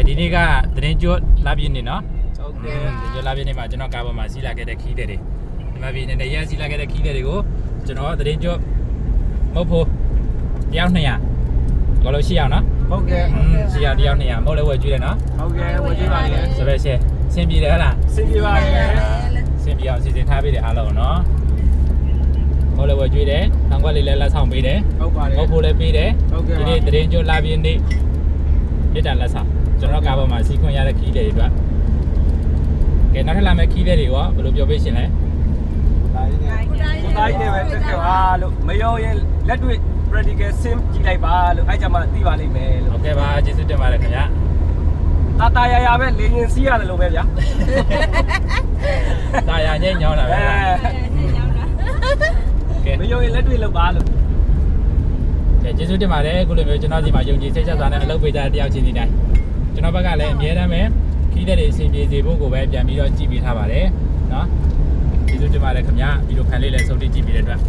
ကဲဒီနေ့ကသတင်းကျွတ်လာပြည့်နေနော်ဟုတ်ဒီကဲ့ကျွတ်လာပြည့်နေမှာကျွန်တော်ကားပေါ်မှာစီးလာခဲ့တဲ့ခီးတဲ့တွေဒီမှာပြည်နေတဲ့ရန်စီးလာခဲ့တဲ့ခီးတဲ့တွေကိုကျွန်တော်သတင်းကျွတ်မဟုတ်ဖို့တယောက်200ကောလို့ရှိအောင်နော်ဟုတ်ကဲ့อืมရှိအောင်တယောက်200မဟုတ်လည်းဝယ်ကျွေးတယ်နော်ဟုတ်ကဲ့ဝကြည့်ပါလေစပယ်ရှယ်ဆင်ပြေတယ်ဟလားစင်ပြပါလေဆင်ပြေအောင်စီစဉ်ထားပေးတယ်အားလုံးနော်မဟုတ်လည်းဝယ်ကျွေးတယ်အံကွက်လေးလည်းလက်ဆောင်ပေးတယ်ဟုတ်ပါလေမဟုတ်ဖို့လည်းပေးတယ်ဟုတ်ကဲ့ဒီနေ့သတင်းကျွတ်လာပြည့်နေ မြစ်တန်လက်ဆောင်ကျွန်တော်ကာဗန်မှာစီခွင့်ရတဲ့ခီးတွေအတွက်ကဲနောက်ထပ်လာမယ့်ခီးတွေကဘယ်လိုပြောပေးရှင်လဲတိုင်းနဲ့တိုင်းနဲ့ပဲတက်ခဲ့ပါလို့မရောရဲ့လက်တွေ့ practical sim ကြည့်လိုက်ပါလို့အဲ့ကြမှာသိပါလိမ့်မယ်လို့ဟုတ်ကဲ့ပါကျေးဇူးတင်ပါတယ်ခင်ဗျာတာတာရရပဲလေရင်စီးရတယ်လို့ပဲဗျာတာရညိတ်ညောင်းတာပဲအဲညောင်းတာကဲမရောရဲ့လက်တွေ့လောက်ပါလို့ ကဲကျေးဇူးတင်ပါတယ်အခုလိုမျိုးကျွန်တော်ဒီမှာယုံကြည်စိတ်ချစွာနဲ့အလုပ်ပေးကြတဲ့တယောက်ချင်းစီတိုင်းကျွန်တော်ဘက်ကလည်းအများတမ်းပဲခီးတဲ့တွေအဆင်ပြေစေဖို့ကိုပဲပြန်ပြီးတော့ကြည့်ပေးထားပါတယ်နော်ကျေးဇူးတင်ပါတယ်ခင်ဗျာဗီဒီယိုခံလေးလည်းစုပ်တိကြည့်ပေးတဲ့အတွက်